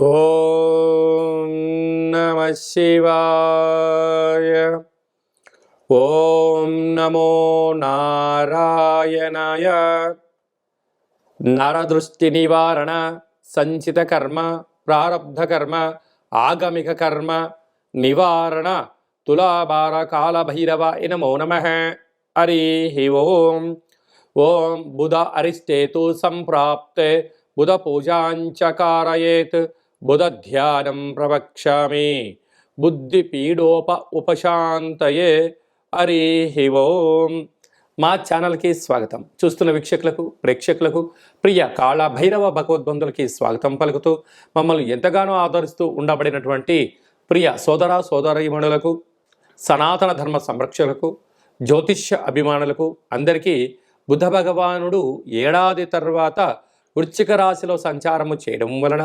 ఓం నమ శివాయ. ఓం నమో నారాయణాయ. నరదృష్టి నివారణ సంచిత కర్మ ప్రారబ్ధ కర్మ ఆగమిక కర్మ నివారణ తులాభార కాళభైరవ నమో నమ. హరి ఓం. ఓం బుధ అరిష్టేతు సంప్రాప్తే బుధ పూజాంచ కారయేత్ ధ్యానం ప్రవక్ష్యామి. బుద్ధి పీడోప ఉపశాంతయే హరి ఓం. మా ఛానల్కి స్వాగతం. చూస్తున్న వీక్షకులకు ప్రేక్షకులకు ప్రియ కాళ భైరవ భగవద్బంధులకి స్వాగతం పలుకుతూ మమ్మల్ని ఎంతగానో ఆదరిస్తూ ఉండబడినటువంటి ప్రియ సోదర సోదరీమణులకు సనాతన ధర్మ సంరక్షకులకు జ్యోతిష్య అభిమానులకు అందరికీ బుద్ధ భగవానుడు ఏడాది తర్వాత వృశ్చిక రాశిలో సంచారము చేయడం వలన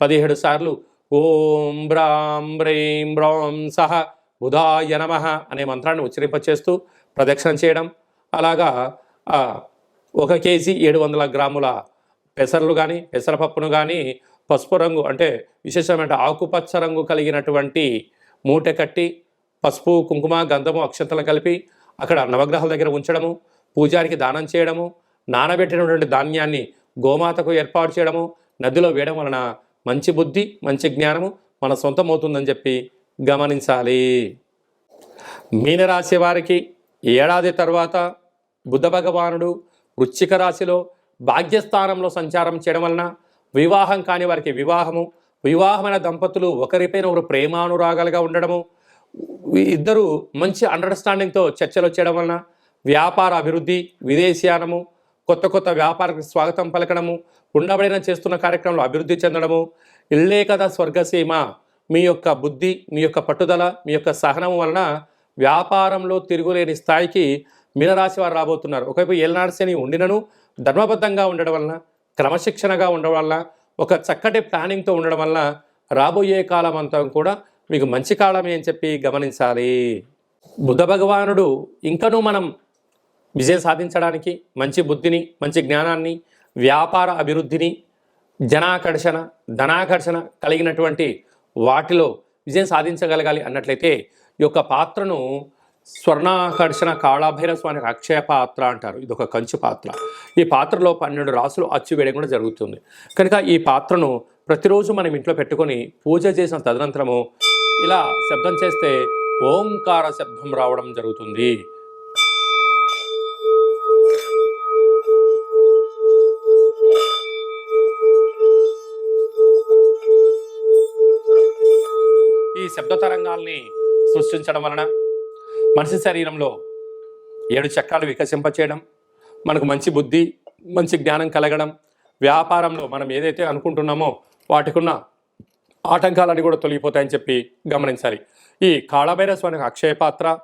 పదిహేడు సార్లు. ఓం బ్రాం బ్రీం బ్రాం సహ బుధాయ నమ అనే మంత్రాన్ని ఉచ్చరింపచేస్తూ ప్రదక్షిణ చేయడం. అలాగా ఒక కేజీ ఏడు వందల గ్రాముల పెసర్లు కానీ పెసరపప్పును కానీ పసుపు రంగు అంటే విశేషమైన ఆకుపచ్చ రంగు కలిగినటువంటి మూట కట్టి పసుపు కుంకుమ గంధము అక్షంతలు కలిపి అక్కడ నవగ్రహాల దగ్గర ఉంచడము పూజారికి దానం చేయడము నానబెట్టినటువంటి ధాన్యాన్ని గోమాతకు ఏర్పాటు చేయడము నదిలో వేయడం వలన మంచి బుద్ధి మంచి జ్ఞానము మన సొంతం అవుతుందని చెప్పి గమనించాలి. మీనరాశి వారికి ఏడాది తర్వాత బుద్ధ భగవానుడు వృశ్చిక రాశిలో భాగ్యస్థానంలో సంచారం చేయడం వలన వివాహం కాని వారికి వివాహము వివాహమైన దంపతులు ఒకరిపైన ఒకరు ప్రేమానురాగాలుగా ఉండడము ఇద్దరు మంచి అండర్స్టాండింగ్తో చర్చలు చేయడం వలన వ్యాపార అభివృద్ధి విదేశీయానము కొత్త కొత్త వ్యాపారకు స్వాగతం పలకడము ఉండబడిన చేస్తున్న కార్యక్రమంలో అభివృద్ధి చెందడము ఇల్లే కదా స్వర్గసీమ. మీ యొక్క బుద్ధి మీ యొక్క పట్టుదల మీ యొక్క సహనం వలన వ్యాపారంలో తిరుగులేని స్థాయికి మీనరాశి వారు రాబోతున్నారు. ఒకవైపు ఏలనాడశని ఉండినను ధర్మబద్ధంగా ఉండడం వలన క్రమశిక్షణగా ఉండడం వలన ఒక చక్కటి ప్లానింగ్తో ఉండడం వలన రాబోయే కాలం అంతా కూడా మీకు మంచి కాలమే అని చెప్పి గమనించాలి. బుద్ధ భగవానుడు ఇంకనూ మనం విజయం సాధించడానికి మంచి బుద్ధిని మంచి జ్ఞానాన్ని వ్యాపార అభివృద్ధిని జనాకర్షణ ధనాకర్షణ కలిగినటువంటి వాటిలో విజయం సాధించగలగాలి అన్నట్లయితే ఈ యొక్క పాత్రను స్వర్ణాకర్షణ కాళాభైర స్వామి అక్షయ పాత్ర అంటారు. ఇది ఒక కంచు పాత్ర. ఈ పాత్రలో పన్నెండు రాసులు అచ్చు వేయడం కూడా జరుగుతుంది. కనుక ఈ పాత్రను ప్రతిరోజు మనం ఇంట్లో పెట్టుకొని పూజ చేసిన తదనంతరము ఇలా శబ్దం చేస్తే ఓంకార శబ్దం రావడం జరుగుతుంది. శబ్ద తరంగాల్ని సృష్టించడం వలన మనిషి శరీరంలో ఏడు చక్రాలు వికసింపచేయడం మనకు మంచి బుద్ధి మంచి జ్ఞానం కలగడం వ్యాపారంలో మనం ఏదైతే అనుకుంటున్నామో వాటికున్న ఆటంకాలన్నీ కూడా తొలగిపోతాయని చెప్పి గమనించాలి. ఈ కాళభైర స్వామి అక్షయ పాత్ర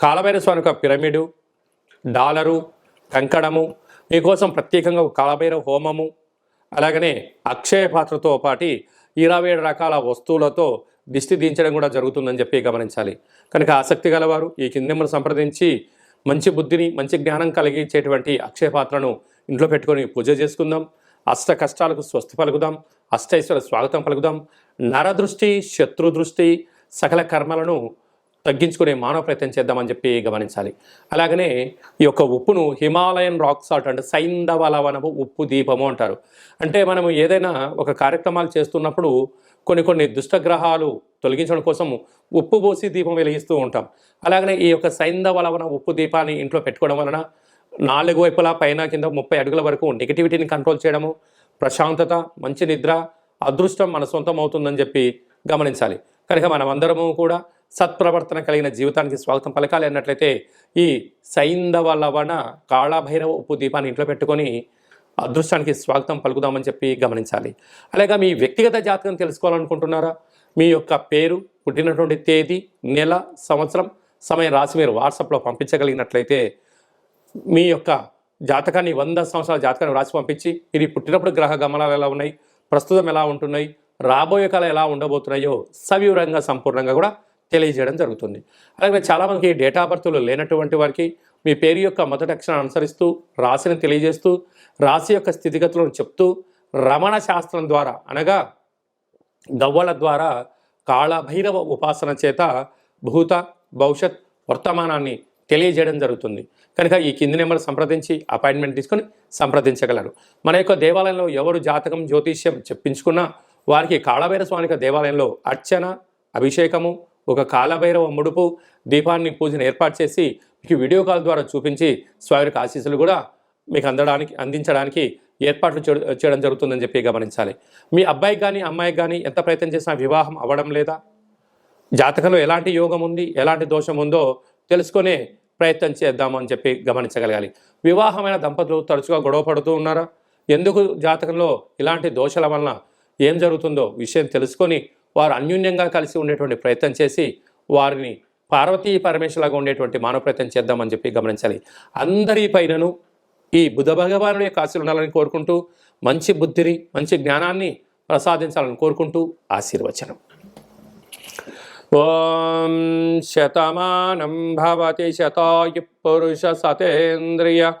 కాళభైర స్వామి పిరమిడు డాలరు కంకణము మీకోసం ప్రత్యేకంగా ఒక కాళభైర హోమము అలాగనే అక్షయ పాత్రతో పాటి ఇరవై ఏడు రకాల వస్తువులతో దిష్టి దించడం కూడా జరుగుతుందని చెప్పి గమనించాలి. కనుక ఆసక్తి గలవారు ఈ కింద నెంబర్ సంప్రదించి మంచి బుద్ధిని మంచి జ్ఞానం కలిగించేటువంటి అక్షయ పాత్రను ఇంట్లో పెట్టుకొని పూజ చేసుకుందాం. అష్ట కష్టాలకు స్వస్తి పలుకుదాం. అష్టైశ్వర స్వాగతం పలుకుదాం. నరదృష్టి శత్రు దృష్టి సకల కర్మలను తగ్గించుకునే మానవ ప్రయత్నం చేద్దామని చెప్పి గమనించాలి. అలాగనే ఈ యొక్క ఉప్పును హిమాలయన్ రాక్ సాల్ట్ అంటే సైంధవలవనము ఉప్పు దీపము అంటారు. అంటే మనము ఏదైనా ఒక కార్యక్రమాలు చేస్తున్నప్పుడు కొన్ని కొన్ని దుష్టగ్రహాలు తొలగించడం కోసం ఉప్పు పోసి దీపం వెలిగిస్తూ ఉంటాం. అలాగనే ఈ యొక్క సైంధవలవన ఉప్పు దీపాన్ని ఇంట్లో పెట్టుకోవడం వలన నాలుగు వైపులా పైన కింద ముప్పై అడుగుల వరకు నెగిటివిటీని కంట్రోల్ చేయడము ప్రశాంతత మంచి నిద్ర అదృష్టం మన సొంతం అవుతుందని చెప్పి గమనించాలి. కనుక మనమందరము కూడా సత్ప్రవర్తన కలిగిన జీవితానికి స్వాగతం పలకాలి అన్నట్లయితే ఈ సైంధవ లవణ కాళభైరవ ఉప్పు దీపాన్ని ఇంట్లో పెట్టుకొని అదృష్టానికి స్వాగతం పలుకుదామని చెప్పి గమనించాలి. అలాగే మీ వ్యక్తిగత జాతకం తెలుసుకోవాలనుకుంటున్నారా? మీ యొక్క పేరు పుట్టినటువంటి తేదీ నెల సంవత్సరం సమయం రాసి మీరు వాట్సాప్లో పంపించగలిగినట్లయితే మీ యొక్క జాతకాన్ని వంద సంవత్సరాల జాతకాన్ని రాసి పంపించి ఇది పుట్టినప్పుడు గ్రహ గమనాలు ఎలా ఉన్నాయి? ప్రస్తుతం ఎలా ఉంటున్నాయి? రాబోయే కాలం ఎలా ఉండబోతున్నాయో సవివరంగా సంపూర్ణంగా కూడా తెలియజేయడం జరుగుతుంది. అలాగే చాలామందికి డేట్ ఆఫ్ బర్త్లు లేనటువంటి వారికి మీ పేరు యొక్క మొదటి అక్షరం అనుసరిస్తూ రాశిని తెలియజేస్తూ రాశి యొక్క స్థితిగతులను చెప్తూ రమణ శాస్త్రం ద్వారా అనగా గవ్వల ద్వారా కాళభైరవ ఉపాసన చేత భూత భవిష్యత్ వర్తమానాన్ని తెలియజేయడం జరుగుతుంది. కనుక ఈ కింది నెంబర్ సంప్రదించి అపాయింట్మెంట్ తీసుకొని సంప్రదించగలరు. మన యొక్క దేవాలయంలో ఎవరు జాతకం జ్యోతిష్యం చెప్పించుకున్నా వారికి కాళభైరవ స్వామిక దేవాలయంలో అర్చన అభిషేకము ఒక కాలభైరవ ముడుపు దీపాన్ని పూజను ఏర్పాటు చేసి మీకు వీడియో కాల్ ద్వారా చూపించి స్వామికి ఆశీస్సులు కూడా మీకు అందడానికి అందించడానికి ఏర్పాట్లు చేయడం జరుగుతుందని చెప్పి గమనించాలి. మీ అబ్బాయికి కానీ అమ్మాయికి కానీ ఎంత ప్రయత్నం చేసినా వివాహం అవ్వడం లేదా? జాతకంలో ఎలాంటి యోగం ఉంది ఎలాంటి దోషం ఉందో తెలుసుకునే ప్రయత్నం చేద్దాము అని చెప్పి గమనించగలగాలి. వివాహమైన దంపతులు తరచుగా గొడవ పడుతూ ఉన్నారా? ఎందుకు జాతకంలో ఇలాంటి దోషాల వలన ఏం జరుగుతుందో విషయం తెలుసుకొని వారు అన్యూన్యంగా కలిసి ఉండేటువంటి ప్రయత్నం చేసి వారిని పార్వతీ పరమేశ్వరలాగా ఉండేటువంటి మానవ ప్రయత్నం చేద్దామని చెప్పి గమనించాలి. అందరి పైనను ఈ బుధ భగవానుడి యొక్క ఆశీర్వాదాలు ఉండాలని కోరుకుంటూ మంచి బుద్ధిని మంచి జ్ఞానాన్ని ప్రసాదించాలని కోరుకుంటూ ఆశీర్వచనం. ఓం శతమానం భవతి శతాయు పురుష సతేంద్రియ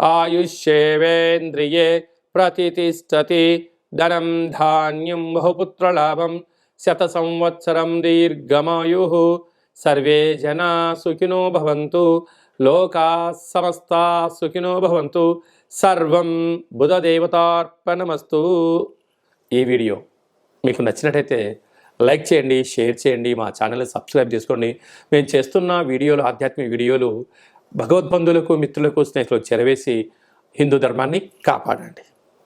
ఆయుష్యేవేంద్రియే ప్రతిష్టతి ధనం ధాన్యం బహుపుత్రలాభం శత సంవత్సరం దీర్ఘమాయు సర్వే జనా సుఖినో భవంతు లోకా సమస్తా సుఖినో భవంతు సర్వం బుధదేవతార్పణమస్తు ఈ వీడియో మీకు నచ్చినట్టయితే లైక్ చేయండి షేర్ చేయండి మా ఛానల్ సబ్స్క్రైబ్ చేసుకోండి. మేము చేస్తున్న వీడియోలు ఆధ్యాత్మిక వీడియోలు భగవద్బంధులకు మిత్రులకు స్నేహితులకు చెరవేసి హిందూ ధర్మాన్ని కాపాడండి.